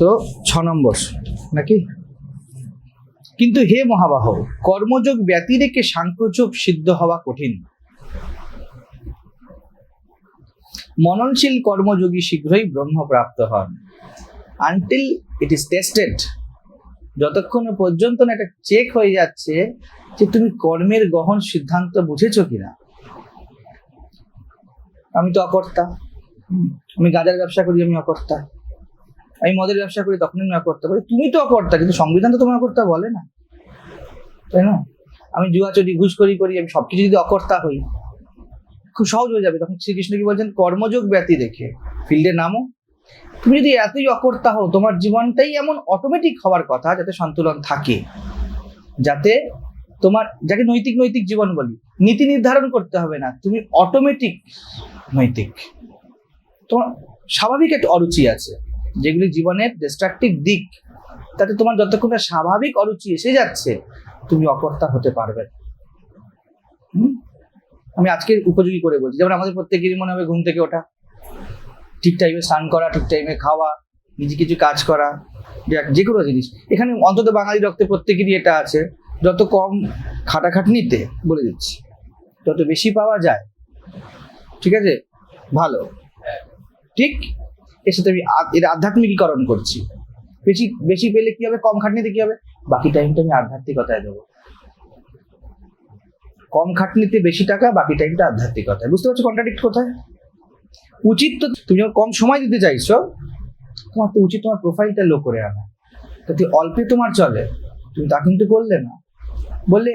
তো ছ নম্বর, নাকি? কিন্তু হে মহাবাহ, কর্মযোগ ব্যতি রেখে সাংখ্যযোগ সিদ্ধ হওয়া কঠিন। মননশীল কর্মযোগী শীঘ্রই ব্রহ্ম প্রাপ্ত হন। আনটিল ইট ইজ টেস্টেড যতক্ষণ পর্যন্ত না এটা চেক হয়ে যাচ্ছে যে তুমি কর্মের গহন সিদ্ধান্ত বুঝেছ কিনা। আমি তো অকর্তা। আমি গাজার ব্যবসা করি, আমি অকর্তা। আমি মদের ব্যবসা করি, তখনই আমি অকর্তা বলি, তুমি তো অকর্তা কিন্তু সংবিধান তো তোমার অকর্তা বলে না। তাই না? আমি জুয়াচুরি ঘুষখড়ি করি আমি সবকিছু যদি অকর্তা হই, খুব সহজ হয়ে যাবে। তখন শ্রীকৃষ্ণ কি বলছেন? কর্মযোগ ব্যতি রেখে ফিল্ডে নামো। তুমি যদি এতই অকর্তা হও, তোমার জীবনটাই এমন অটোমেটিক হওয়ার কথা যাতে সন্তুলন থাকে। যাতে তোমার, যাকে নৈতিক নৈতিক জীবন বলি, নীতি নির্ধারণ করতে হবে না। তুমি অটোমেটিক নৈতিক। তোমার স্বাভাবিক একটা অরুচি আছে। যেগুলি জীবনের ডিস্ট্রাকটিভ দিক, তাতে তোমার যতক্ষণ স্বাভাবিক অরুচি এসে যাচ্ছে, তুমি অকর্তা হতে পারবে? আমি আজকে উপযোগী করে বলছি। যেমন আমাদের প্রত্যেকেরই মনে হবে ঘুম থেকে ওঠা। ঠিক টাইমে স্নান করা, ঠিক টাইমে খাওয়া, নিজে কিছু কাজ করা যে কোনো জিনিস। এখানে অন্তত বাঙালি রক্তে প্রত্যেকেরই এটা আছে। যত কম খাটাখাটনিতে বলে দিচ্ছি যত বেশি পাওয়া যায়। ঠিক আছে? ভালো। ঠিক? এর সাথে আমি এর আধ্যাত্মিকীকরণ করছি। বেশি বেশি পেলে কি হবে? কম খাটনিতে কি হবে? বাকি টাইমটা আমি আধ্যাত্মিকতায় দেবো। কম খাটনিতে বেশি টাকা, বাকি টাইমটা আধ্যাত্মিকতায়। বুঝতে পারছ কন্ট্রাডিক্ট কোথায়? উচিত তো তুমি যখন কম সময় দিতে চাইছো, তোমার তো উচিত তোমার প্রোফাইলটা লো করে আনা। যাতে অল্পে তোমার চলে। তুমি তা কিন্তু করলে না। বললে,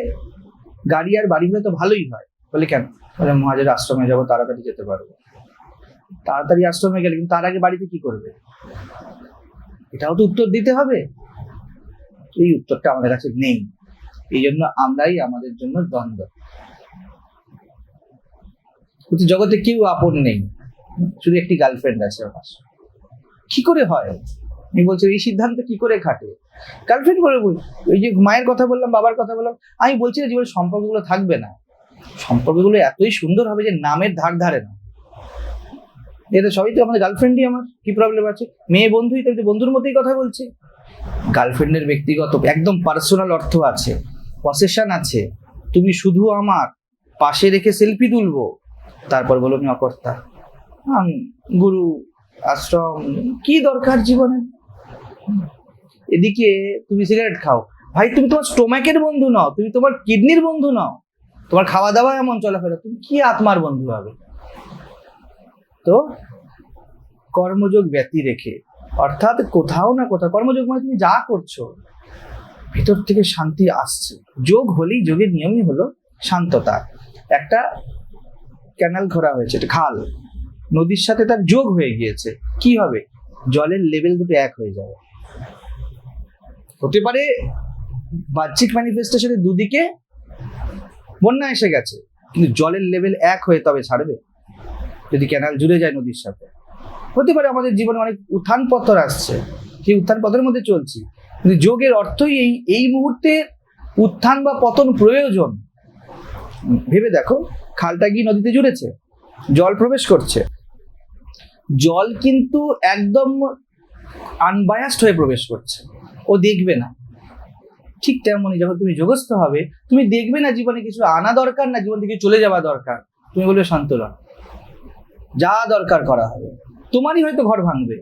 গাড়ি আর বাড়ি হলে তো ভালোই হয়। বলে কেন? বলে মহাজের আশ্রমে যাব, তাড়াতাড়ি যেতে পারব। তাড়াতাড়ি আশ্রমে গেলে, কিন্তু তার আগে বাড়িতে কি করবে? এটাও তো উত্তর দিতে হবে। এই উত্তরটা আমাদের কাছে নেই। এই জন্য আমরাই আমাদের জন্য দ্বন্দ্ব। জগতে কেউ আপন নেই। শুধু একটি গার্লফ্রেন্ড আছে আমার কি করে হয়? আমি বলছি, এই সিদ্ধান্ত কি করে খাটে? গার্লফ্রেন্ড করে বল ওই যে মায়ের কথা বললাম, বাবার কথা বললাম, আমি বলছি না জীবনের সম্পর্কগুলো থাকবে না। সম্পর্কগুলো এতই সুন্দর হবে যে নামের ধার ধারে না। এটা সবই তো আমাদের গার্লফ্রেন্ডই আমার, কি প্রবলেম আছে? মেয়ে বন্ধুই তো বন্ধুর মতোই কথা বলছে। গার্লফ্রেন্ডের ব্যক্তিগত, একদম পার্সোনাল অর্থ আছে পসেশন আছে, তুমি শুধু আমার পাশে রেখে সেলফি তুলবো। তারপর বলো আমি অকর্তা গুরু, আশ্রম, কি দরকার জীবনে? এদিকে তুমি সিগারেট খাও। ভাই, তুমি তোমার স্টোমাকের বন্ধু নাও, তুমি তোমার কিডনির বন্ধু নাও। তোমার খাওয়া দাওয়া এমন চলাফেরা, তুমি কি আত্মার বন্ধু হবে? তো কর্মযোগ ব্যতি রেখে, অর্থাৎ কোথাও না কোথাও, কর্মযোগ মানে তুমি যা করছ, ভিতর থেকে শান্তি আসছে। যোগ হলেই যোগের নিয়মই হলো শান্ততা। একটা ক্যানাল ঘোরা হয়েছে খাল। নদীর সাথে তার যোগ হয়ে গিয়েছে। কি হবে? জলের লেভেল দুটো এক হয়ে যাবে। হতে পারে বাহ্যিক ম্যানিফেস্টেশনের দুদিকে বন্যা এসে গেছে, কিন্তু জলের লেভেল এক হয়ে তবে ছাড়বে। যদি ক্যানাল জুড়ে যায় নদীর সাথে। হতে পারে আমাদের জীবনে অনেক উত্থান পত্তর আসছে। সেই উত্থান পথের মধ্যে চলছি। কিন্তু যোগের অর্থই এই এই মুহূর্তে উত্থান বা পতন প্রয়োজন। ভেবে দেখো, খালটা গিয়ে নদীতে জুড়েছে, জল প্রবেশ করছে। জল কিন্তু একদম আনবায়াসড হয়ে প্রবেশ করছে। ও দেখবে না। ঠিক তেমনই যখন তুমি যোগস্থ হবে, তুমি দেখবে না জীবনে কিছু আনা দরকার, না জীবন থেকে চলে যাওয়া দরকার। তুমি বলবে সন্তোলন যা দরকার করা হবে। তোমারই হয়তো ঘর ভাঙবে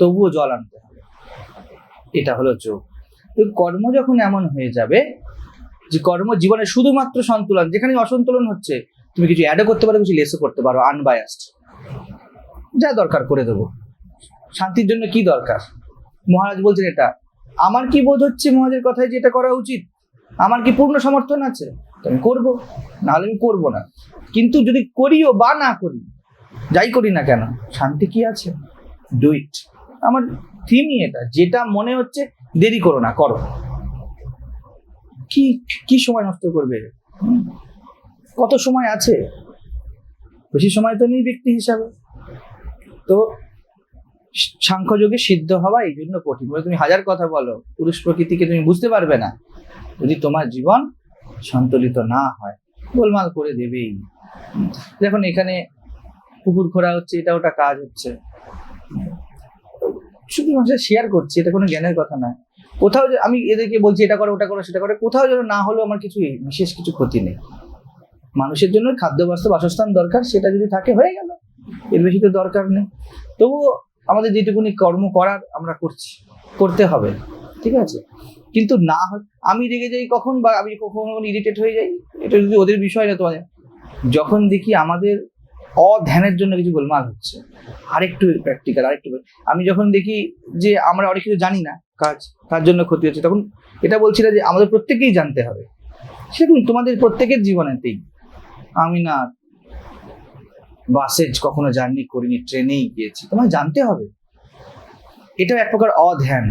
তবুও জল আনতে হবে। এটা হলো যোগ। কর্ম যখন এমন হয়ে যাবে যে কর্ম জীবনে শুধুমাত্র সন্তুলন যেখানে অসন্তুলন হচ্ছে, তুমি কিছু অ্যাডও করতে পারো, কিছু লেসও করতে পারো আনবায়াসড যা দরকার করে দেবো। শান্তির জন্য কি দরকার? মহারাজ বলছেন এটা, আমার কি বোধ হচ্ছে মহারাজের কথায় যে এটা করা উচিত? আমার কি পূর্ণ সমর্থন আছে? আমি করব, নাহলে আমি করব না। কিন্তু যদি করিও বা না করি যাই করি না কেন? শান্তি কি আছে? ডু ইট আমার থিমই এটা, যেটা মনে হচ্ছে দেরি করো না, করো। কি কি সময় নষ্ট করবে? কত সময় আছে? বেশি সময় তো নেই ব্যক্তি হিসাবে। তো সাংখ্যযোগে সিদ্ধ হওয়া এই জন্য কঠিন। তুমি হাজার কথা বলো, পুরুষ প্রকৃতিকে তুমি বুঝতে পারবে না। যদি তোমার জীবন সন্তুলিত না হয়, গোলমাল করে দেবেই। দেখুন, এখানে পুকুর খোঁড়া হচ্ছে, এটা ওটা কাজ হচ্ছে। শুধু মানুষের শেয়ার করছি, এটা কোনো জ্ঞানের কথা নয়। কোথাও আমি এদেরকে বলছি, এটা করো, ওটা করো, সেটা করো, কোথাও যেন না হলেও আমার কিছু বিশেষ কিছু ক্ষতি নেই। মানুষের জন্য খাদ্য বস্ত্র বাসস্থান দরকার, সেটা যদি থাকে, হয়ে গেল। এর বেশি তো দরকার নেই। তবুও আমাদের যেটুকুনি কর্ম করার আমরা করছি, করতে হবে, ঠিক আছে? কিন্তু না আমি রেগে যাই কখন বা আমি কখনো ইরিটেট হয়ে যাই, এটা যদি ওদের বিষয় না তোমাদের। যখন দেখি আমাদের অধ্যানের জন্য কিছু গোলমাল হচ্ছে। আরেকটু প্র্যাকটিক্যাল আরেকটু আমি যখন দেখি যে আমরা অনেক কিছু জানি না, কাজ, তার জন্য ক্ষতি হচ্ছে, তখন এটা বলছি না যে আমাদের প্রত্যেকেই জানতে হবে। সেরকম তোমাদের প্রত্যেকের জীবনেতেই। আমি না বাসে কখনো জার্নি করিনি, ট্রেনেই গিয়েছি, তোমায় জানতে হবে। এটাও এক প্রকার অধ্যান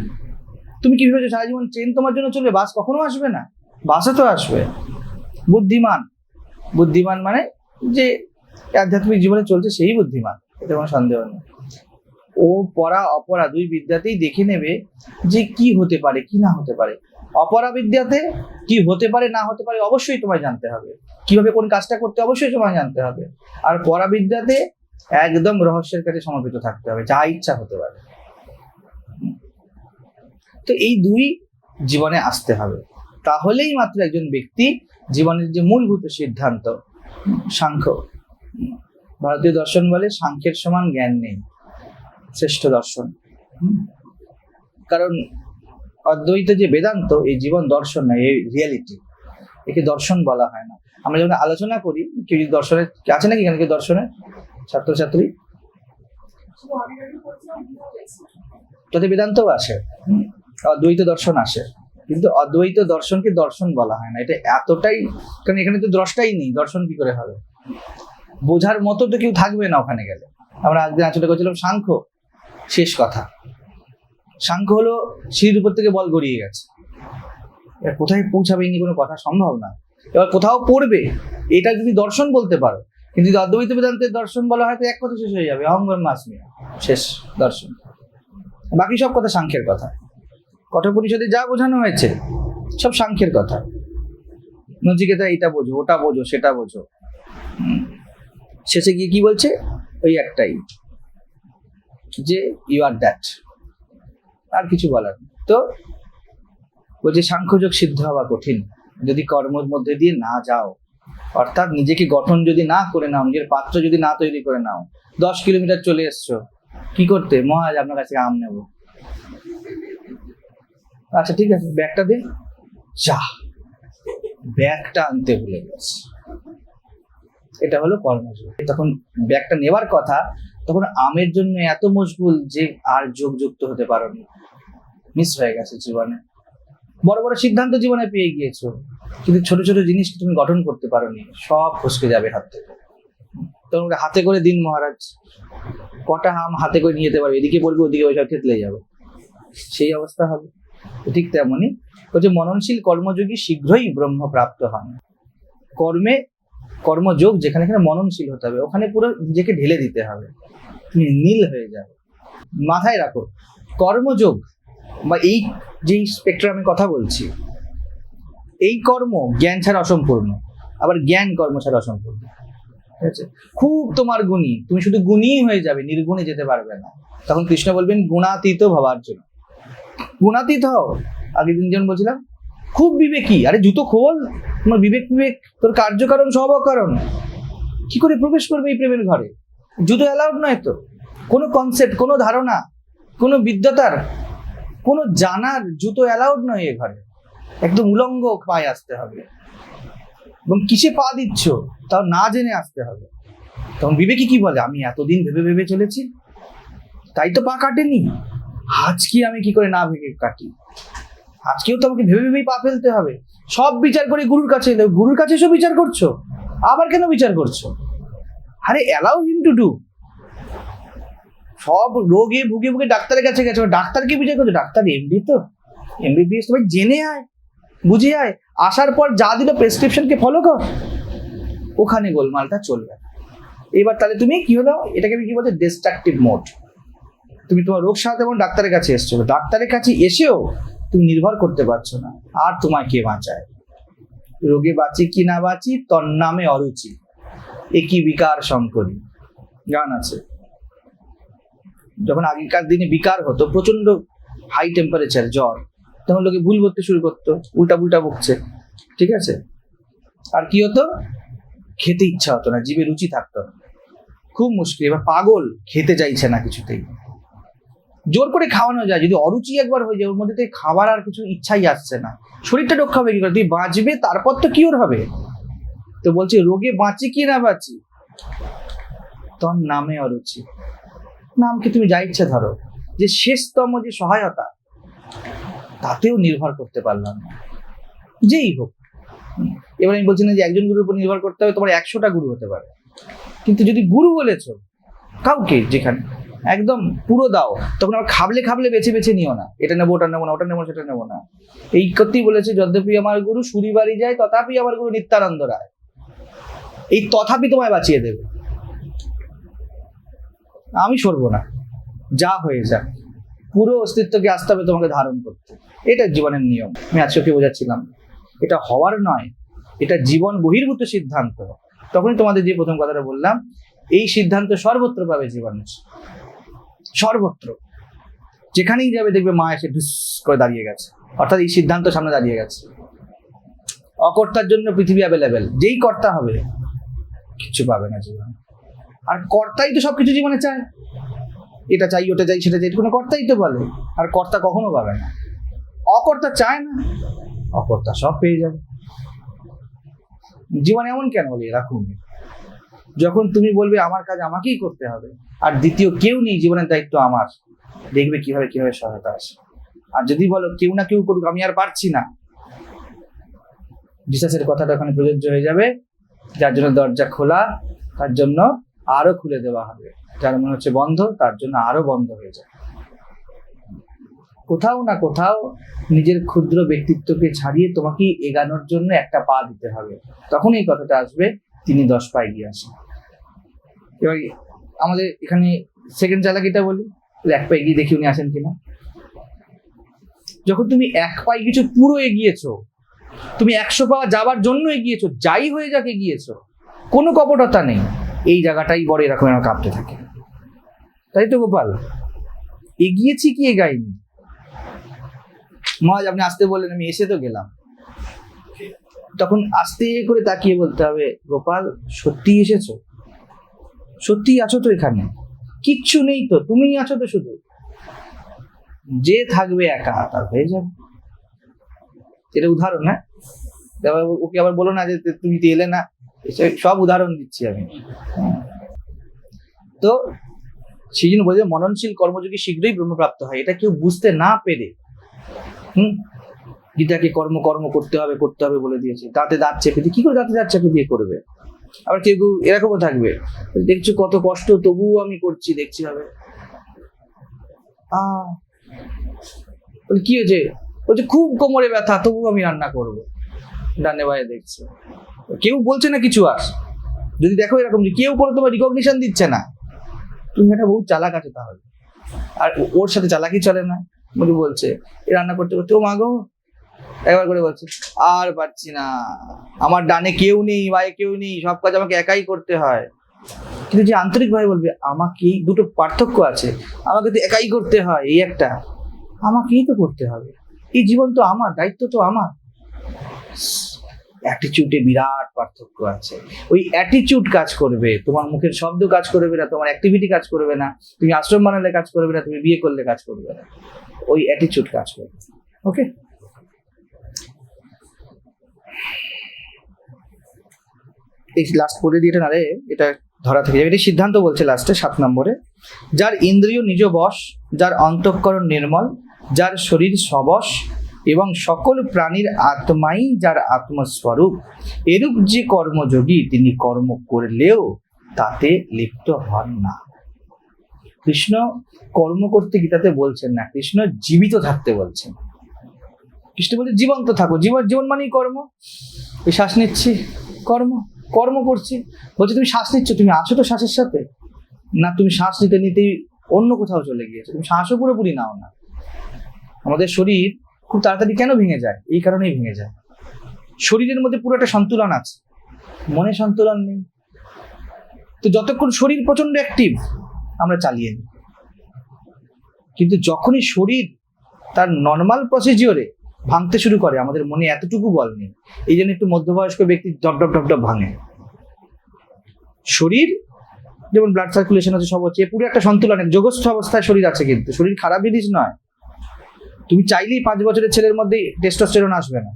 তুমি কি ভেবেছো সারা জীবন ট্রেন তোমার জন্য চলবে? বাস কখনো আসবে না? বাসে তো আসবে। বুদ্ধিমান। বুদ্ধিমান মানে যে আধ্যাত্মিক জীবনে চলছে সেই বুদ্ধিমান এটা কোনো সন্দেহ নেই। ও পড়া অপরা দুই বিদ্যাতেই দেখে নেবে যে কি হতে পারে, কি না হতে পারে। অপরা বিদ্যাতে কি হতে পারে, না হতে পারে, অবশ্যই তোমায় জানতে হবে। কীভাবে কোন কাজটা করতে অবশ্যই তোমায় জানতে হবে। আর পরা বিদ্যাতে একদম রহস্যের কাছে সমর্পিত থাকতে হবে, যা ইচ্ছা হতে পারে। তো এই দুই জীবনে আসতে হবে। তাহলেই মাত্র একজন ব্যক্তি জীবনের যে মূলভূত সিদ্ধান্ত, সাংখ্য। ভারতীয় দর্শন বলে সাংখ্যের সমান জ্ঞান নেই, শ্রেষ্ঠ দর্শন। কারণ অদ্বৈত যে বেদান্ত, এই জীবন দর্শন নয় এই রিয়ালিটি একে দর্শন বলা হয় না। আমরা যখন আলোচনা করি, কেউ যদি দর্শনের, আছে নাকি এখানে কেউ দর্শনের? ছাত্রছাত্রী? তাতে বেদান্তও আসে। অদ্বৈত দর্শন আসে। কিন্তু অদ্বৈত দর্শনকে দর্শন বলা হয় না। এটা এতটাই, কারণ এখানে তো দ্রষ্টাই নেই, দর্শন কি করে হবে? বোঝার মতো তো কেউ থাকবে না ওখানে গেলে। আমরা আজকে আলোচনা করছিলাম সাংখ্য। শেষ কথা। সাংখ্য হলো সিঁড়ির উপর থেকে বল গড়িয়ে গেছে। এবার কোথায় পৌঁছাবে এই কোনো কথা সম্ভব না। এবার কোথাও পড়বে, এটা যদি দর্শন বলতে পারো। কিন্তু যদি অদ্বৈত বেদান্তের দর্শন বলা হয়, তো এক কথা শেষ হয়ে যাবে, অহংগর মাস নিয়ে শেষ দর্শন। বাকি সব কথা সাংখ্যের কথা। কঠোর পরিষদে যা বোঝানো হয়েছে, সব সাংখ্যের কথা। নচিকেতা এটা বোঝো, ওটা বোঝো, সেটা বোঝো। শেষে গিয়ে কি বলছে? ওই একটাই, যে ইউ আর দ্যাট আর কিছু বলার। তো বলছে, সাংখ্যযোগ সিদ্ধ হওয়া কঠিন। যদি কর্মের মধ্যে দিয়ে না যাও, অর্থাৎ নিজেকে গঠন যদি না করে নাও, নিজের পাত্র যদি না তৈরি করে নাও, দশ কিলোমিটার চলে এসছো, কি করতে? মহারাজ, আপনার কাছে আম নেব। আচ্ছা ঠিক আছে, ব্যাগটা দে। যা, ব্যাগটা আনতে ভুলে গেছে। এটা হলো কর্মযোগ তখন ব্যাগটা নেওয়ার কথা, তখন আমের জন্য এত মশগুল যে আর যোগ যুক্ত হতে পারোনি। মিস হয়ে গেছে জীবনে। বড় বড় সিদ্ধান্ত জীবনে পেয়ে গিয়েছো, কিন্তু ছোট ছোট জিনিস তুমি গঠন করতে পারোনি। সব ফসকে যাবে হাত থেকে। তখন হাতে করে দিন মহারাজ। কটা আম হাতে করে নিয়ে যেতে পারবে? এদিকে বলবে, ওদিকে ওইসব থেতলে যাবে। সেই অবস্থা হবে। ঠিক তেমনই বলছে মননশীল কর্মযোগী শীঘ্রই ব্রহ্ম প্রাপ্ত হন। কর্মে কর্মযোগ যেখানে এখানে মননশীল হতে হবে, ওখানে পুরো নিজেকে ঢেলে দিতে হবে। তুমি নীল হয়ে যাবে। মাথায় রাখো, কর্মযোগ বা এই যে স্পেকট্রামে কথা বলছি, এই কর্ম জ্ঞান ছাড়া অসম্পূর্ণ, আবার জ্ঞান কর্ম ছাড়া অসম্পূর্ণ। ঠিক আছে? খুব তোমার গুণী, তুমি শুধু গুণী হয়ে যাবে, নির্গুণে যেতে পারবে না। তখন কৃষ্ণ বলবেন, গুণাতীত ভাবার জন্য গুণাতীত হও। আগের দিন যেমন বলছিলাম খুব বিবেকী। আরে, জুতো খোল। তোমার বিবেক বিবেক। তোর কার্যকারণ সব অকারণ কি করে প্রবেশ করবে এই প্রেমের ঘরে? জুতো অ্যালাউড নয় তো? কোনো কনসেপ্ট কোনো ধারণা, কোনো বিদ্যতার, কোনো জানার জুতো অ্যালাউড নয় এ ঘরে। একদম উলঙ্গ পায়ে আসতে হবে। এবং কিসে পা দিচ্ছ তাও না জেনে আসতে হবে। তখন বিবেকী কি বলে? আমি এতদিন ভেবে ভেবে চলেছি। তাই তো পা কাটেনি। আজকে আমি কি করে না ভেবে কাটি? আজকেও তো আমাকে ভেবে ভেবেই পা ফেলতে হবে। সব বিচার করে গুরুর কাছে গুরুর কাছে এসব বিচার করছ? আবার কেন বিচার করছ? আরে অ্যালাউ হিম টু ডু সব রোগে ভুগে ভুগে ডাক্তারের কাছে গেছে। ডাক্তারকে বিচার করছ? ডাক্তার এমডি তো। এমবিবিএস তোমায় জেনে আয়, বুঝে আয়। আসার পর যা দিল প্রেসক্রিপশনকে ফলো কর। ওখানে গোলমালটা চলবে এবার তাহলে তুমি কি হলো? এটাকে আমি কি বলতে ডিস্ট্রাকটিভ মোড তুমি তোমার রোগ সারাতে এবং ডাক্তারের কাছে এসছো। ডাক্তারের কাছে এসেও তুমি নির্ভর করতে পারছ না, আর তোমায় কে বাঁচায়? রোগে বাঁচি কি না বাঁচি তর নামে অরুচি। একই বিকার শঙ্করী গান আছে। যখন আগেকার দিনে বিকার হতো প্রচণ্ড হাই টেম্পারেচার জ্বর, তখন লোকে ভুল করতে শুরু করতো, উল্টা পুল্টা বকছে। ঠিক আছে? আর কি হতো? খেতে ইচ্ছা হতো না জীবে রুচি থাকতো খুব মুশকিল, এবার পাগল, খেতে চাইছে না কিছুতেই। জোর করে খাওয়ানো যায়, যদি অরুচি একবার হয়ে যায়, ওর মধ্যে খাবার আর কিছু ইচ্ছাই আসছে না। শরীরটা রক্ষা হবে কি করে? তুই বাঁচবে, তারপর তো কিওর হবে। তো বলছি, রোগে বাঁচি কি না বাঁচি? তোর নামে অরুচি। নামকে তুমি যা ইচ্ছে ধরো। যে শেষতম যে সহায়তা, তাতেও নির্ভর করতে পারলাম না। যেই হোক। এবার আমি বলছি না যে একজন গুরুর উপর নির্ভর করতে হবে, তোমার একশোটা গুরু হতে পারে। কিন্তু যদি গুরু বলেছ, কাউকে যেখানে একদম পুরো দাও। তখন আবার খাবলে খাবলে বেছে বেছে নিও না। এটা নেব, ওটা নেব না, ওটা নেব, সেটা নেব না। এই করতেই বলেছে, যদ্যপি আমার গুরু, সুরি বাড়ি যায়, তথাপি আমার গুরু নিত্যানন্দ রায়। এই তথাপি তোমায় বাঁচিয়ে দেবে। আমি সরবো না। যা হয়ে যাক। পুরো অস্তিত্বকে আসতে হবে তোমাকে ধারণ করতে। এটা জীবনের নিয়ম। আমি আজকে বোঝাচ্ছিলাম। এটা হওয়ার নয়। এটা জীবন বহির্ভূত সিদ্ধান্ত। তখনই তোমাদের যে প্রথম কথাটা বললাম, এই সিদ্ধান্ত সর্বত্র পাবে জীবনে সর্বত্র। যেখানেই যাবে দেখবে মা এসে ঢুস করে দাঁড়িয়ে গেছে। অর্থাৎ এই সিদ্ধান্ত সামনে দাঁড়িয়ে গেছে। অকর্তার জন্য পৃথিবী অ্যাভেলেবেল যেই কর্তা হবে কিচ্ছু পাবে না জীবনে। আর কর্তাই তো সবকিছু জীবনে চায়। এটা চাই, ওটা চাই, সেটা চাই, কোনো কর্তাই তো বলে। আর কর্তা কখনো পাবে না। অকর্তা চায় না, অকর্তা সব পেয়ে যাবে। জীবন এমন কেন বলি? রাখুন। যখন তুমি বলবে আমার কাজ আমাকেই করতে হবে, আর দ্বিতীয় কেউ নেই, জীবনের দায়িত্ব আমার, দেখবে কীভাবে কীভাবে সহায়তা আসে। আর যদি বলো কেউ না কেউ করুক, আমি আর পারছি না। বিশ্বাসের কথাটা ওখানে প্রযোজ্য হয়ে যাবে। যার জন্য দরজা খোলা, তার জন্য আরও খুলে দেওয়া হবে। যার মনে হচ্ছে বন্ধ, তার জন্য আরও বন্ধ হয়ে যাবে। কোথাও না কোথাও নিজের ক্ষুদ্র ব্যক্তিত্বকে ছাড়িয়ে তোমাকে এগানোর জন্য একটা পা দিতে হবে। তখন এই কথাটা আসবে। তিনি দশ পা এগিয়ে আসেন। এবার আমাদের এখানে সেকেন্ড চালাকিটা বলি এক পা এগিয়ে দেখি উনি আসেন কিনা। যখন তুমি এক পাই কিছু পুরো এগিয়েছো, তুমি একশো পা যাবার জন্য এগিয়েছো, যাই হয়ে যাক এগিয়েছো, কোনো কপটতা নেই। এই জায়গাটাই বড় এরকম এরকম কাঁপতে থাকে। তাই তো গোপাল? এগিয়েছি কি এগাইনি? মহাজ আপনি আসতে বললেন, আমি এসে তো গেলাম। তখন আস্তে করে তাকিয়ে বলতে হবে, গোপাল সত্যি এসেছ? সত্যি আছো তো এখানে? কিচ্ছু নেই তো, তুমিই আছো তো শুধু? যে থাকবে একা, তার হয়ে যাবে। এটা উদাহরণ হ্যাঁ? ওকে আবার বলো না যে তুমি তো এলে না। সব উদাহরণ দিচ্ছি আমি। তো সেই জন্য বলছে মননশীল কর্মযোগী শীঘ্রই ব্রহ্মপ্রাপ্ত হয়, এটা কেউ বুঝতে না পেরে, হুম? গীতাকে কর্ম কর্ম করতে হবে করতে হবে বলে দিয়েছে। দাঁতে দাঁত চেপে দিয়ে কি করে দাঁতে দাঁত চেপে দিয়ে করবে? আবার কেউ কেউ এরকমও থাকবে। দেখছ কত কষ্ট, তবুও আমি করছি, দেখছি হবে। কি হয়েছে? বলছে, খুব কোমরে ব্যথা, তবুও আমি রান্না করব। ডানে বাইরে দেখছে। কেউ বলছে না কিছু আর। যদি দেখো এরকম যে কেউ কোনো তোমার রিকগনিশন দিচ্ছে না, তুমি একটা বহু চালাক আছে তাহলে। আর ওর সাথে চালাকি চলে না। বলি বলছে রান্না করতে করতে, ও মাগো একবার করে বলছে, আর পারছি না। আমার ডানে কেউ নেই, বায়ে কেউ নেই, সব কাজ আমাকে একাই করতে হয়। কিন্তু যে আন্তরিকভাবে বলবে, আমাকে দুটো পার্থক্য আছে, আমাকে তো একাই করতে হয়, এই একটা। আমাকেই তো করতে হবে। এই জীবন তো আমার, দায়িত্ব তো আমার। অ্যাটিচিউডে বিরাট পার্থক্য আছে। ওই অ্যাটিচিউড কাজ করবে, তোমার মুখের শব্দ কাজ করবে না, তোমার অ্যাক্টিভিটি কাজ করবে না, তুমি আশ্রম বানালে কাজ করবে না, তুমি বিয়ে করলে কাজ করবে না। ওই অ্যাটিচিউড কাজ করবে। ওকে এই লাস্ট পড়ে দিয়ে এটা না রে, এটা ধরা থেকে যাবে। এটা সিদ্ধান্ত বলছে লাস্টে সাত নম্বরে। যার ইন্দ্রিয় নিজ বশ, যার অন্তঃকরণ নির্মল, যার শরীর সবশ, এবং সকল প্রাণীর আত্মাই যার আত্মস্বরূপ, এরূপ যে কর্মযোগী তিনি কর্ম করলেও তাতে লিপ্ত হন না। কৃষ্ণ কর্ম করতে গীতাতে বলছেন না, কৃষ্ণ জীবিত থাকতে বলছেন। কৃষ্ণ বলছে, জীবন্ত থাকো। জীবন জীবন মানেই কর্ম। এই শ্বাস নিচ্ছি, কর্ম। কর্ম করছি। বলছে, তুমি শ্বাস নিচ্ছ, তুমি আছো তো শ্বাসের সাথে? না, তুমি শ্বাস নিতে নিতেই অন্য কোথাও চলে গিয়েছো। তুমি শ্বাসও পুরোপুরি নাও না। আমাদের শরীর খুব তাড়াতাড়ি কেন ভেঙে যায়? এই কারণেই ভেঙে যায়। শরীরের মধ্যে পুরো একটা সন্তুলন আছে। মনে সন্তুলন নেই। তো যতক্ষণ শরীর প্রচণ্ড অ্যাক্টিভ আমরা চালিয়ে নিই। কিন্তু যখনই শরীর তার নর্মাল প্রসিজিওরে ভাঙতে শুরু করে, আমাদের মনে এতটুকু বল নেই। এই জন্য একটু মধ্যবয়স্ক ব্যক্তি ডপ ডপ ডপ ডপ ভাঙে। শরীর, যেমন ব্লাড সার্কুলেশন আছে, সব হচ্ছে পুরো একটা সন্তুলন যোগস্থ অবস্থায় শরীর আছে কিন্তু, শরীর খারাপ জিনিস নয়। তুমি চাইলেই পাঁচ বছরের ছেলের মধ্যে টেস্টোস্টেরন আসবে না।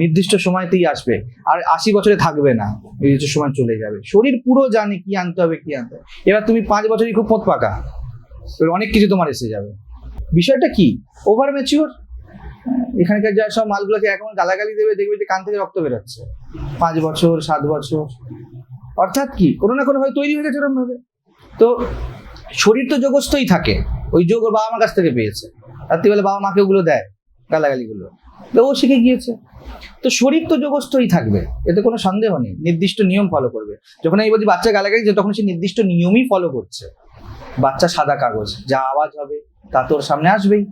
নির্দিষ্ট সময়তেই আসবে, আর আশি বছরে থাকবে না। নির্দিষ্ট সময় চলে যাবে। শরীর পুরো জানে কি আনতে হবে, কি আনতে হবে। এবার তুমি পাঁচ বছরই খুব পথ পাকা অনেক কিছু তোমার এসে যাবে। বিষয়টা কি? ওভার ম্যাচিওর এখানকার যা সব মালগুলোকে এখন গালাগালি দেবে, দেখবে যে কান থেকে রক্ত বেরোচ্ছে। পাঁচ বছর, সাত বছর। অর্থাৎ কি? কোনো না কোনো ভাবে তৈরি হয়ে গেছে ভাবে তো শরীর তো যোগস্থই থাকে। ওই যোগ ওর বাবা মার কাছ থেকে পেয়েছে। রাত্রিবেলা বাবা মাকে ওগুলো দেয়, গালাগালিগুলো। তো ও শিখে গিয়েছে। তো শরীর তো যোগস্থই থাকবে, এতে কোনো সন্দেহ নেই। নির্দিষ্ট নিয়ম ফলো করবে। যখন আমি বলছি বাচ্চা গালাগালি যে তখন সে নির্দিষ্ট নিয়মই ফলো করছে। বাচ্চা সাদা কাগজ, যা আওয়াজ হবে, তা তোর সামনে আসবেই।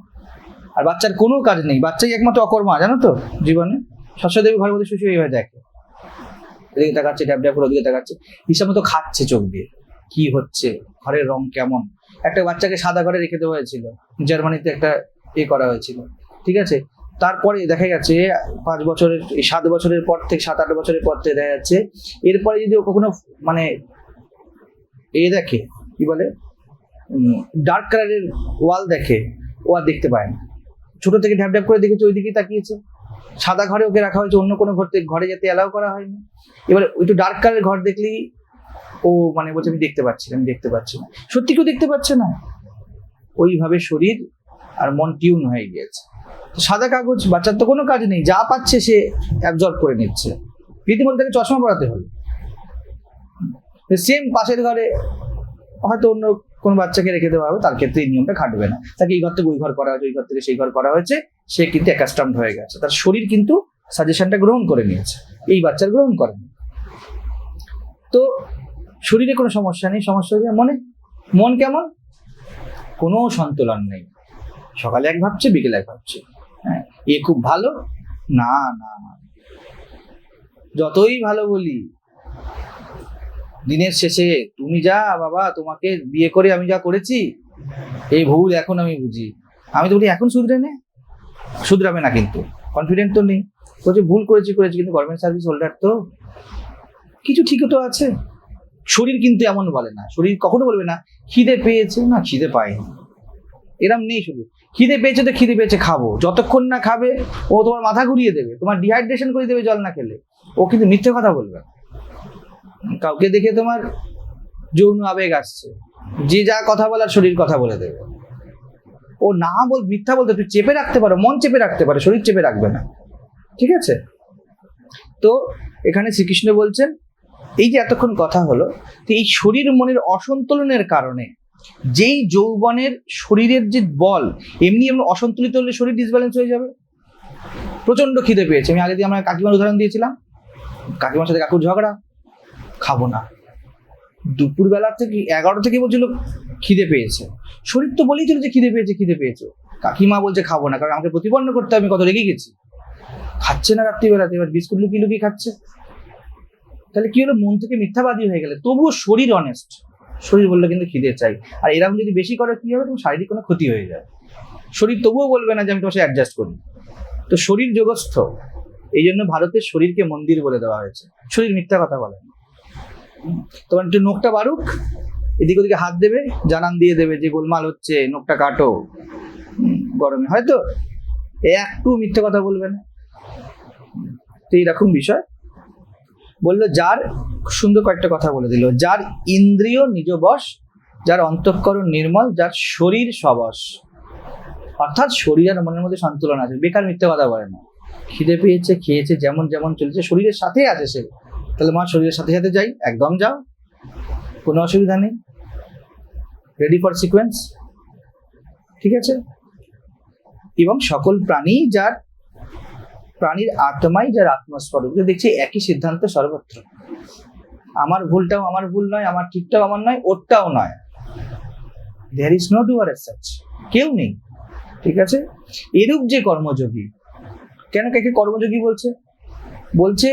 আর বাচ্চার কোনো কাজ নেই, বাচ্চাই একমাত্র অকর্মা, জানো তো জীবনে। শস্যদেবী ঘরের মধ্যে শুশু এইভাবে দেখে। এদিকে তাকাচ্ছে, ট্যাপ ট্যাপ করে ওদিকে তাকাচ্ছে। হিসাব মতো খাচ্ছে চোখ দিয়ে, কি হচ্ছে, ঘরের রং কেমন? একটা বাচ্চাকে সাদা ঘরে রেখে দেওয়া হয়েছিল, জার্মানিতে একটা এ করা হয়েছিল, ঠিক আছে? তারপরে দেখা গেছে পাঁচ বছরের সাত বছরের পর থেকে, সাত আট বছরের পর থেকে দেখা যাচ্ছে, এরপরে যদি কখনো মানে এ দেখে, কি বলে ডার্ক কালারের ওয়াল দেখে, ও আর দেখতে পায় না। ছোট থেকে ঢ্যাপ ঢ্যাপ করে দেখেছে, ওইদিকেই তাকিয়েছে। সাদা ঘরে ওকে রাখা হয়েছে, অন্য কোনো ঘর থেকে ঘরে যেতে অ্যালাউ করা হয়নি। এবার একটু ডার্ক কালারের ঘর দেখলেই ও মানে বলছে, আমি দেখতে পাচ্ছি আমি দেখতে পাচ্ছি না। সত্যি কেউ দেখতে পাচ্ছে না। ওইভাবে শরীর আর মন টিউন হয়ে গিয়েছে। সাদা কাগজ, বাচ্চার তো কোনো কাজ নেই, যা পাচ্ছে সে অ্যাবজর্ব করে নিচ্ছে। রীতিমতো তাকে চশমা পড়াতে হলো। সেম পাশের ঘরে, হয়তো অন্য কোনো বাচ্চাকে রেখে দেওয়া হবে, তার ক্ষেত্রে এই নিয়মটা খাটবে না। তাকে এই ঘর থেকে ওই ঘর করা হয়েছে, ওই ঘর থেকে সেই ঘর করা হয়েছে, সে কিন্তু অ্যাকাস্টামড হয়ে গেছে। তার শরীর কিন্তু সাজেশনটা গ্রহণ করে নিয়েছে। এই বাচ্চার গ্রহণ করেনি তো শরীরে কোনো সমস্যা নেই, সমস্যা হচ্ছে মনে, মন কেমন? কোনো সন্তুলন নেই। সকালে এক ভাবছে, বিকেলে এক ভাবছে। হ্যাঁ এ খুব ভালো? না না না। যতই ভালো বলি দিনের শেষে, তুমি যা বাবা, তোমাকে বিয়ে করে আমি যা করেছি, এই ভুল এখন আমি বুঝি। আমি তো বলি, এখন শুধরে নে। শুধরাবে না কিন্তু কনফিডেন্ট তো নেই। বলছে ভুল করেছি করেছি, কিন্তু গভর্নমেন্ট সার্ভিস হোল্ডার তো? কিছু ঠিকই তো আছে। শরীর কিন্তু এমন বলে না, শরীর কখনো বলবে না, খিদে পেয়েছে? না, খিদে পায়নি এরম নেই শুধু। খিদে পেয়েছে তো খিদে পেয়েছে, খাব। যতক্ষণ না খাবে, ও তোমার মাথা ঘুরিয়ে দেবে, তোমার ডিহাইড্রেশন করে দেবে জল না খেলে। ও কিন্তু মিথ্যে কথা বলবে না। কাউকে দেখে তোমার যৌন আবেগ আসছে। যে যা কথা বলার শরীর কথা বলে দেবে। ও না বল, মিথ্যা বলতে তুই চেপে রাখতে পারো, মন চেপে রাখতে পারো, শরীর চেপে রাখবে না। ঠিক আছে? তো এখানে শ্রীকৃষ্ণ বলছেন, এই যে এতক্ষণ কথা হলো, তো এই শরীর মনের অসন্তুলনের কারণে যেই যৌবনের শরীরের যে বল, এমনি এমনি অসন্তুলিত হলে শরীর ডিসব্যালেন্স হয়ে যাবে। প্রচণ্ড খিদে পেয়েছে। আমি আগে দিয়ে আমরা কাকিমার উদাহরণ দিয়েছিলাম। কাকিমার সাথে কাকুর ঝগড়া। খাব না। দুপুরবেলা থেকে এগারো থেকে বলছিল খিদে পেয়েছে। শরীর তো বলেই ছিল যে খিদে পেয়েছে খিদে পেয়েছে। কাকিমা বলছে খাব না, কারণ আমাকে প্রতিপন্ন করতে আমি কত রেগে গেছি। খাচ্ছে না রাত্রিবেলাতে এবার বিস্কুট লুকিয়ে লুকিয়ে খাচ্ছে। তাহলে কি হলো? মন থেকে মিথ্যাবাদী হয়ে গেলে। তবুও শরীর অনেস্ট শরীর বললে কিন্তু খিদে চাই। আর এরকম যদি বেশি করে কি হবে? তোমার শারীরিক কোনো ক্ষতি হয়ে যায়। শরীর তবুও বলবে না যে আমি তোমার সাথে অ্যাডজাস্ট করি। তো শরীর যোগস্থ। এই জন্য ভারতের শরীরকে মন্দির বলে দেওয়া হয়েছে। শরীর মিথ্যা কথা বলে না। তোমার একটু নোখটা বাড়ুক, এদিকে ওদিকে হাত দেবে, জানান দিয়ে দেবে যে গোলমাল হচ্ছে, নোখটা কাটো। গরমে, হয়তো? একটু মিথ্যে কথা বলবে না। তো এইরকম বিষয়। বলল, যার, সুন্দর কয়েকটা কথা বলে দিল। যার ইন্দ্রিয় নিজ বশ যার অন্তঃকরণ নির্মল, যার শরীর সবস অর্থাৎ শরীর আর মনের মধ্যে সন্তুলন আছে। বেকার মিথ্যে কথা বলে না। খিদে পেয়েছে, খেয়েছে, যেমন যেমন চলছে, শরীরের সাথে আছে সে। তাহলে মা, শরীরের সাথে সাথে যাই, একদম যাও, কোনো অসুবিধা নেই। রেডি ফর সিকোয়েন্স ঠিক আছে? এবং সকল প্রাণী যার, প্রাণীর আত্মাই যার আত্মস্বরূপ, যে দেখছি একই সিদ্ধান্ত সর্বত্র। আমার ভুলটাও আমার ভুল নয়, আমার ঠিকটাও আমার নয়, ওরটাও নয়। There is no doer as such কেউ নেই। ঠিক আছে? এরূপ যে কর্মযোগী, কেন কাকে কর্মযোগী বলছে? বলছে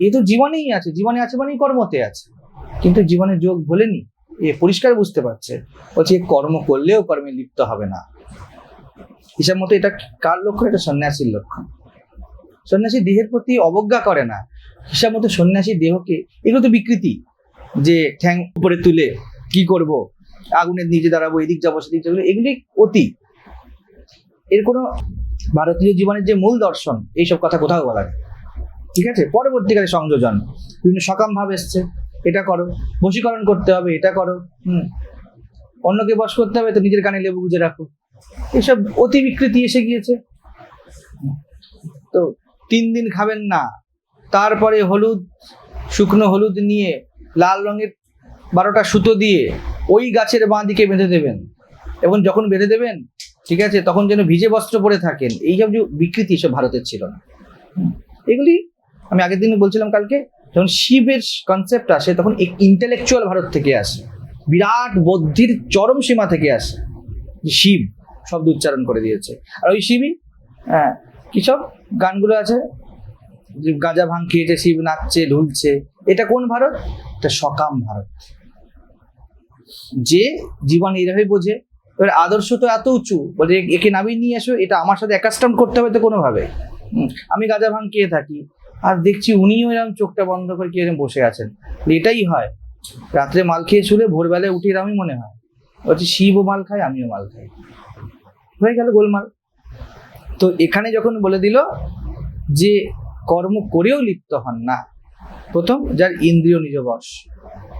এ তো জীবনেই আছে, জীবনে আছে মানেই কর্মতে আছে। কিন্তু জীবনে যোগ ভোলেনি এ পরিষ্কার বুঝতে পারছে। বলছে কর্ম করলেও কর্মে লিপ্ত হবে না। হিসাব মতো এটা কার লক্ষণ? এটা সন্ন্যাসীর লক্ষণ। সন্ন্যাসী দেহের প্রতি অবজ্ঞা করে না। হিসাব মতো সন্ন্যাসী দেহকে, এগুলো তো বিকৃতি। যে ঠ্যাং উপরে তুলে কি করব? আগুনের নিচে দাঁড়াবো, এদিক যাব, সেদিক যাব, এগুলি অতি। এর কোনো ভারতীয় জীবনের যে মূল দর্শন, এইসব কথা কোথাও বলা নেই ঠিক আছে? পরবর্তীকালে সংযোজন। বিভিন্ন সকাম ভাব এসছে। এটা করো। বশীকরণ করতে হবে, এটা করো। হুম। অন্যকে বশ করতে হবে, তো নিজের কানে লেবু গুজে রাখো। এসব অতি বিকৃতি এসে গিয়েছে। তো তিন দিন খাবেন না। তারপরে হলুদ, শুকনো হলুদ নিয়ে লাল রঙের বারোটা সুতো দিয়ে ওই গাছের বাঁ দিকে বেঁধে দেবেন। এবং যখন বেঁধে দেবেন, ঠিক আছে, তখন যেন ভিজে বস্ত্র পরে থাকেন। এইসব যে বিকৃতি সব ভারতের ছিল না। এগুলি আমি আগের দিন বলছিলাম কালকে, যখন শিবের কনসেপ্ট আসে, তখন ইন্টেলেকচুয়াল ভারত থেকে আসে, বিরাট বুদ্ধির চরম সীমা থেকে আসে শিব শব্দ উচ্চারণ করে দিয়েছে। আর ওই শিবই হ্যাঁ কি সব? গানগুলো আছে, যে গাঁজা ভাং খেয়েছে শিব নাচছে, ঢুলছে। এটা কোন ভারত? এটা সকাম ভারত। যে জীবন এইভাবে বোঝে, এবার আদর্শ তো এত উঁচু, বলে একে নামিয়ে নিয়ে এসো, এটা আমার সাথে অ্যাকাস্টম করতে হবে তো কোনোভাবে। আমি গাঁজা ভাং খেয়ে থাকি আর দেখছি উনিও এরকম চোখটা বন্ধ করে কি এরকম বসে আছেন। এটাই হয়। রাত্রে মাল খেয়ে শুলে ভোরবেলায় উঠে এরমই মনে হয়। বলছি, শিবও মাল খায়, আমিও মাল খাই। হয়ে গেল গোলমাল। তো এখানে যখন বলে দিল যে কর্ম করেও লিপ্ত হন না, প্রথম যার ইন্দ্রিয় নিজ বশ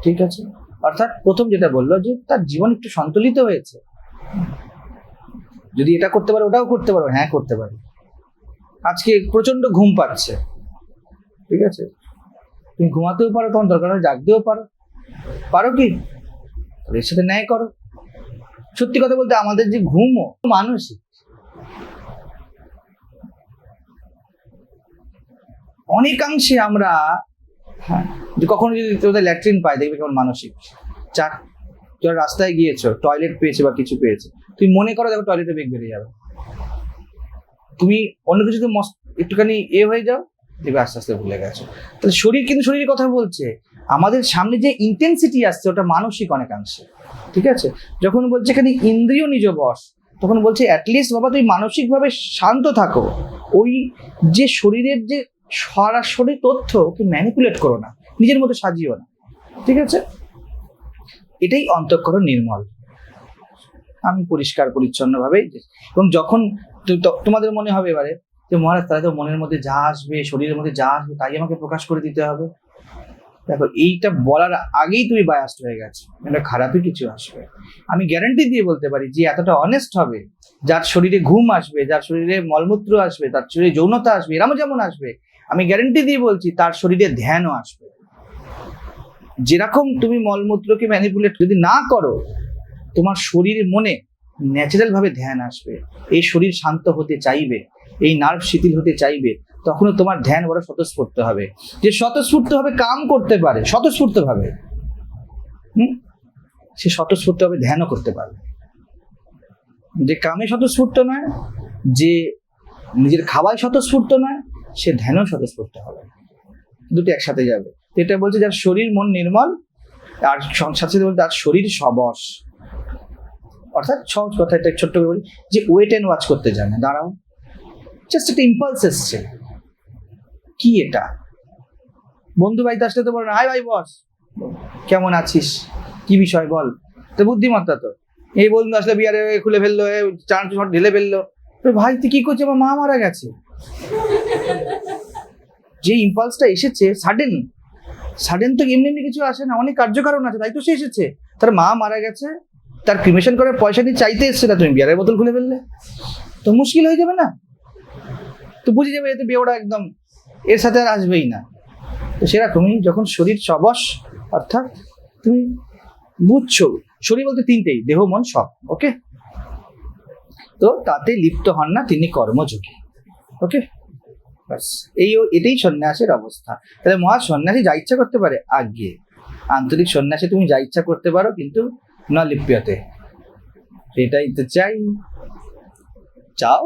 ঠিক আছে? অর্থাৎ প্রথম যেটা বলল যে তার জীবন একটু সন্তুলিত হয়েছে। যদি এটা করতে পারো, ওটাও করতে পারো হ্যাঁ করতে পারি। আজকে প্রচণ্ড ঘুম পাচ্ছে। ঠিক আছে? তুমি ঘুমাতেও পারো, তোমার দরকার হয় জাগতেও পারো। পারো কি? এর সাথে ন্যায় করো। সত্যি কথা বলতে আমাদের যে ঘুমও মানসিক। অনেকাংশে আমরা হ্যাঁ কখনো যদি তোদের ল্যাট্রিন পায় দেখবে কেমন মানসিক। চার তোরা রাস্তায় গিয়েছো, টয়লেট পেয়েছে বা কিছু পেয়েছে, তুমি মনে করো দেখো টয়লেটে বেগ বেরিয়ে যাবে। তুমি অন্য কিছুতে মস- একটুখানি এ হয়ে যাও দেখবে আস্তে আস্তে ভুলে গেছো। তাহলে শরীর কিন্তু শরীরের কথা বলছে। আমাদের সামনে যে ইন্টেন্সিটি আসছে, ওটা মানসিক অনেকাংশে। ঠিক আছে? যখন বলছে এখানে ইন্দ্রিয় নিজ বস তখন বলছে অ্যাটলিস্ট বাবা তুমি মানসিকভাবে শান্ত থাকো। ওই যে শরীরের যে সরাসরি তথ্য, ওকে ম্যানিপুলেট করো না। নিজের মতো সাজিও না। ঠিক আছে? এটাই অন্তঃকরণ নির্মল। আমি পরিষ্কার পরিচ্ছন্নভাবে এবং যখন তোমাদের মনে হবে এবারে যে মহারাজ, তাহলে তো মনের মধ্যে যা আসবে, শরীরের মধ্যে যা আসবে, তাই আমাকে প্রকাশ করে দিতে হবে। দেখো, এইটা বলার আগেই তুমি বায়াস্ট হয়ে গেছো। এটা খারাপই কিছু আসবে। আমি গ্যারান্টি দিয়ে বলতে পারি যে, এতটা অনেস্ট হবে, যার শরীরে ঘুম আসবে, যার শরীরে মলমূত্র আসবে, তার শরীরে যৌনতা আসবে এরমও যেমন আসবে, আমি গ্যারান্টি দিয়ে বলছি তার শরীরে ধ্যানও আসবে। যেরকম তুমি মলমূত্রকে ম্যানিপুলেট যদি না করো, তোমার শরীর মনে ন্যাচারাল ভাবে ধ্যান আসবে, এই শরীর শান্ত হতে চাইবে। এই নার্ভ শিথিল হতে চাইবে, তখনও তোমার ধ্যান বড় স্বতঃস্ফূর্ত হবে। যে স্বতঃস্ফূর্ত ভাবে কাম করতে পারে স্বতঃস্ফূর্ত ভাবে হুম? সে স্বতঃস্ফূর্ত ভাবে ধ্যানও করতে পারবে। যে কামে স্বতঃস্ফূর্ত নয়, যে নিজের খাওয়ায় স্বতঃস্ফূর্ত নয়, সে ধ্যানও স্বতঃস্ফূর্ত হবে। দুটো একসাথে যাবে। এটা বলছে যার শরীর মন নির্মল, আর সং- সাথে বলতে তার শরীর সবস। অর্থাৎ সহজ কথা, এটা ছোট্ট বলি, যে ওয়েট অ্যান্ড ওয়াচ করতে জানে। দাঁড়াও। জাস্ট একটা ইম্পালস এসছে কি এটা? বন্ধু ভাই তার তো বলো না, হাই ভাই বস, কেমন আছিস? কি বিষয় বল? তো বুদ্ধিমত্তা তো। এই বন্ধু আসলে বিয়ারে খুলে ফেলল চান চুন ঢেলে ফেলল। ভাই, তুই কি করছিস? আমার মা মারা গেছে। যে ইম্পালসটা এসেছে সাডেন সাডেন তো এমনি এমনি কিছু আসে না, অনেক কার্যকারণ আছে, তাই তো সে এসেছে। তার মা মারা গেছে, তার ক্রিমেশন করার পয়সা দিয়ে চাইতে এসছে না তুমি বিয়ারের বোতল খুলে ফেললে? তো মুশকিল হয়ে যাবে না? তো বুঝে যাবে এতে বেওড়া একদম এর সাথে আর আসবেই না। তো সেরকমই যখন শরীর সবস, অর্থাৎ তুমি বুঝছ, শরীর বলতে তিনটেই, দেহ, মন, সব ওকে তো তাতে লিপ্ত হন না তিনি কর্মযোগী ওকে ব্যাস, এই এটাই সন্ন্যাসের অবস্থা। তাহলে মহা সন্ন্যাসী যা ইচ্ছা করতে পারে আগে। আন্তরিক সন্ন্যাসী তুমি যা ইচ্ছা করতে পারো, কিন্তু ন লিপ্যতে এটাই তো চাই। চাও?